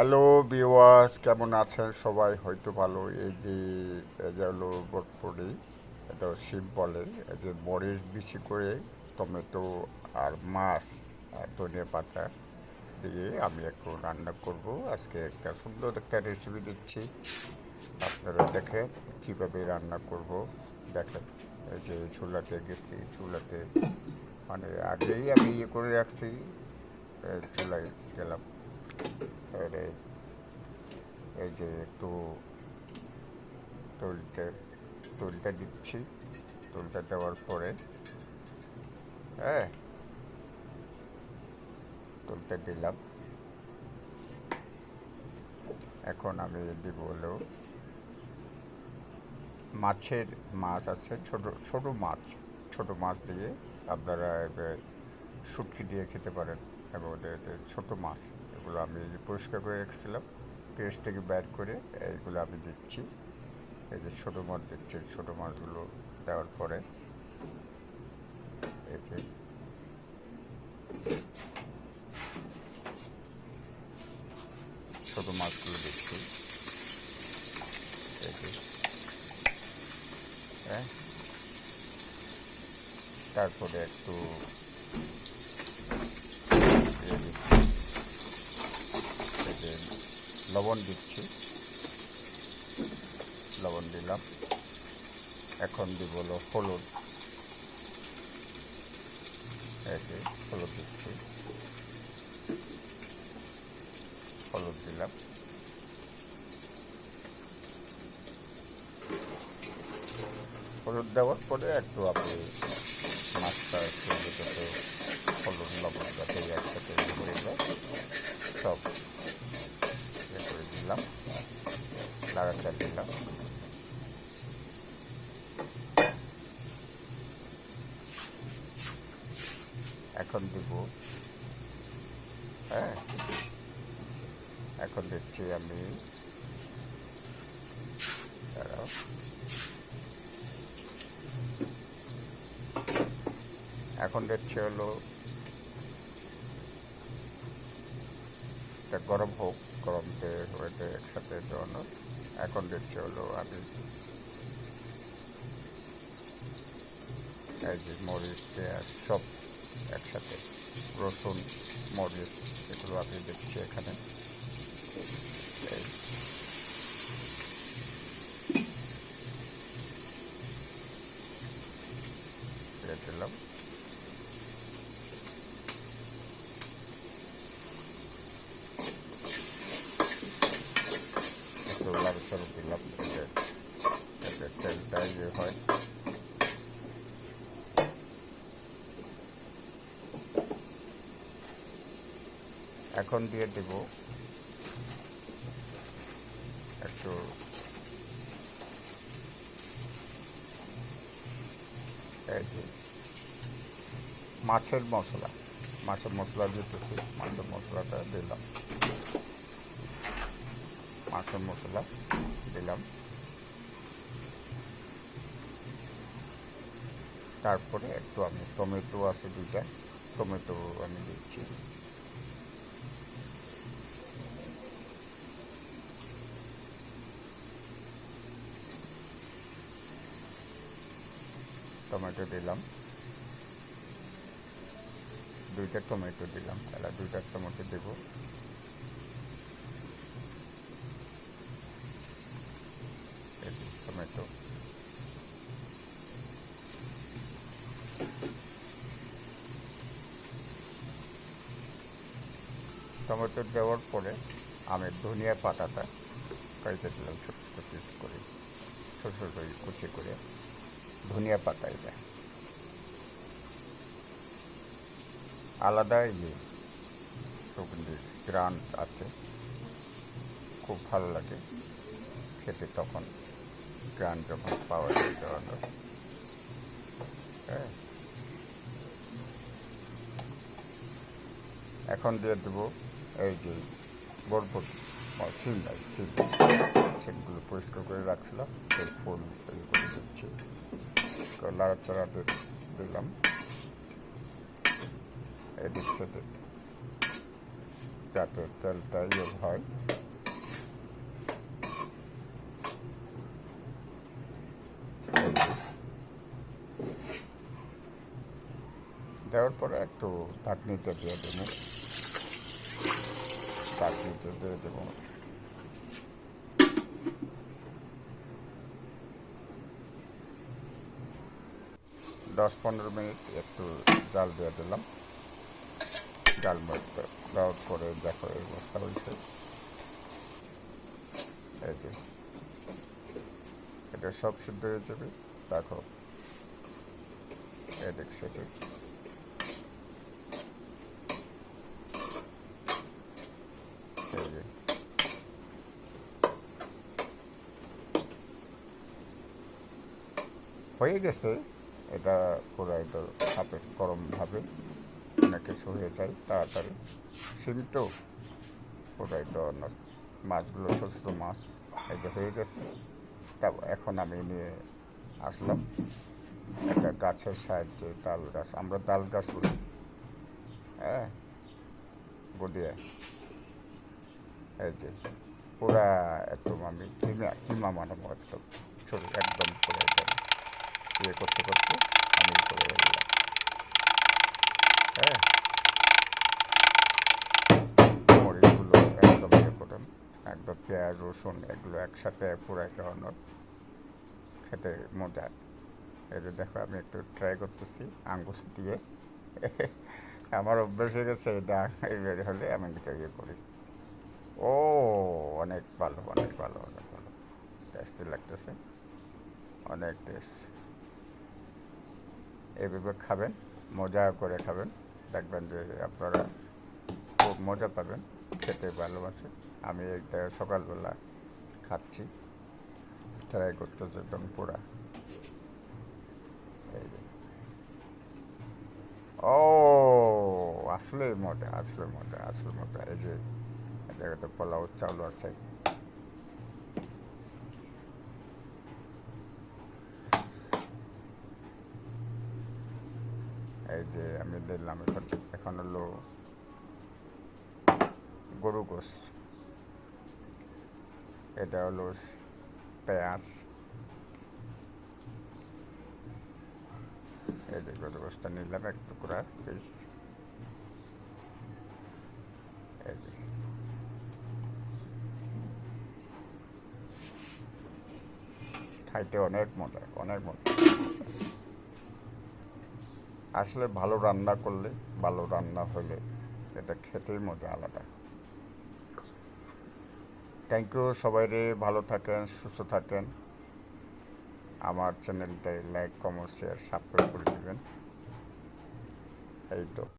Hello বিওয়াস কেমন আছেন? সবাই হয়তো ভালো। এই যে হলো বটপড়ি এটা শিব বলে। এই যে মরিচ বিচি করে, টমেটো আর মাছ আর ধনিয়া পাতা দিয়ে আমি একটু রান্না করব। আজকে একটা সুন্দর একটা রেসিপি দিচ্ছি। আপনারা দেখেন কীভাবে রান্না করব। দেখেন, এই যে চুলাতে গেছি। চুলাতে মানে আগেই আমি ইয়ে করে রাখছি। চুলায় গেলাম। এর এই- যে একটু তৈলটা তৈলটা দিচ্ছি তৈলটা দেওয়ার পরে হ্যাঁ তৈলটা দিলাম এখন আমি দিব হলো মাছের মাছ আছে, ছোট ছোট মাছ ছোট মাছ দিয়ে আপনারা শুটকি দিয়ে খেতে পারেন। এবং ছোটো মাছ। এগুলো আমি পরিষ্কার করে রেখেছিলাম। পেস্ট থেকে বের করে এইগুলো আমি দিচ্ছি। এই যে ছোটো মাছ দিচ্ছি, ছোটো মাছগুলো দেওয়ার পরে এই ছোটো মাছগুলো দিচ্ছি। হ্যাঁ। তারপরে একটু ইয়ে দিচ্ছি এই যে লবণ দিচ্ছি। লবণ দিলাম। এখন দিব হলো হলুদ। এই হলুদ দিচ্ছি। হলুদ দিলাম। হলুদ দেওয়ার পরে একটু আপনি মাছটা একটু হলুদ, লবণ যাতে একসাথে সব ইয়ে করে দিলাম নাড়াটা দিলাম এখন দিব হ্যাঁ? এখন দিচ্ছি আমি এখন দিচ্ছি হলো গরম হোক, গরম দিয়ে একসাথে দেওয়ানো এখন দিচ্ছি হলো আমি। এই যে মরিচ, পেঁয়াজ সব একসাথে, রসুন, মরিচ, এগুলো আমি দেখছি এখানে। দিলাম একটু লাড়াচাড়া দিলাম এতে তেলটা ইয়ে হয় এখন দিয়ে দেব একটু মাছের মশলা মাছের মশলা দিতেছি, মাছের মশলাটা দিলাম। মাছের মশলা দিলাম। তারপরে একটু আমি টমেটো আছে দুইটা, টমেটো আমি দিচ্ছি। টমেটো দিলাম। দুইটা টমেটো দিলাম, তাহলে দুইটা টমেটো দেব এই যে টমেটো দেওয়ার পরে আমি ধনিয়া পাতাটা কাইতে দিলাম ছোট ছোট পিস করে ছোট ছোট কুচি করে ধনিয়া পাতা এটা আলাদা ইয়ে সুগন্ধি গ্রান আছে খুব ভালো লাগে খেতে তখন গ্রান যখন পাওয়া যায় তখন হ্যাঁ এখন দিয়ে দেবো এই যে বরবটি সিম নাই সিম সিমগুলো পরিষ্কার করে রাখছিলাম, সেই ফুল করে দিচ্ছি। লাড়াচাড়া দিলাম। এদিক সেদিক যাতে তেলটা ইয়ে হয়। দেওয়ার পরে একটু ঢাকনিতে দিয়ে দেবো। ঢাকনিতে দিয়ে দেবো। দশ পনেরো মিনিট একটু জাল দিয়ে দিলাম। জাল দেওয়ার পরে দেখো এই অবস্থা হয়েছে। এই যে। এটা সব সিদ্ধ হয়ে যাবে। দেখো। এদিক সেদিক এই যে হয়ে গেছে। এটা পুরো একদম ভাবে গরম ভাবে অনেক কিছু হয়ে যায়, তাড়াতাড়ি। সিম তো অনেক মাছগুলো, ছোটো ছোটো মাছ এই যে হয়ে গেছে। তা এখন আমি নিয়ে আসলাম একটা গাছের সাহায্যে তাল গাছ। আমরা তাল গাছ বলি। হ্যাঁ গদিয়া এই যে পুরা একদম আমি কিমা কিমা মানাবো একদম ছোট একদম একদম ইয়ে করতে করতে আমি করে ফেললাম হ্যাঁ। মরিচগুলো একদম ইয়ে করুন, একদম পেঁয়াজ, রসুন এগুলো একসাথে পুরো খাওয়ানোর খেতে মজা। এই যে দেখো, আমি একটু ট্রাই করতেছি আঙ্গুর দিয়ে। আমার অভ্যাস হয়ে গেছে এটা, এইবার হলে আমি এটা ইয়ে করি। ও, অনেক ভালো অনেক ভালো অনেক ভালো। টেস্টি লাগতেছে। অনেক টেস্ট এইভাবে খাবেন, মজা করে খাবেন। দেখবেন যে আপনারা খুব মজা পাবেন, খেতে ভালোবাসে। আমি এইটা সকালবেলা খাচ্ছি ট্রাই করতেছে একদম পুরা। এই যে। ও আসলে মজা আসলে মজা আসলে মজা। এই যে জায়গাতে পোলাও চাউল আছে এই যে আমি দিলাম এখন এখন হলো গরু গোস এটা হলো পেঁয়াজ। এই যে গরু গোসটা নিলাম, এক টুকরা পিস খাইতে অনেক মজা অনেক মজা। আসলে ভালো রান্না করলে ভালো রান্না হলে এটা খেতেই মজা আলাদা। থ্যাংক ইউ সবাই রে, ভালো থাকেন, সুস্থ থাকেন। আমার চ্যানেলটাই লাইক কমেন্ট শেয়ার সাবস্ক্রাইব করে দেবেন। এই তো।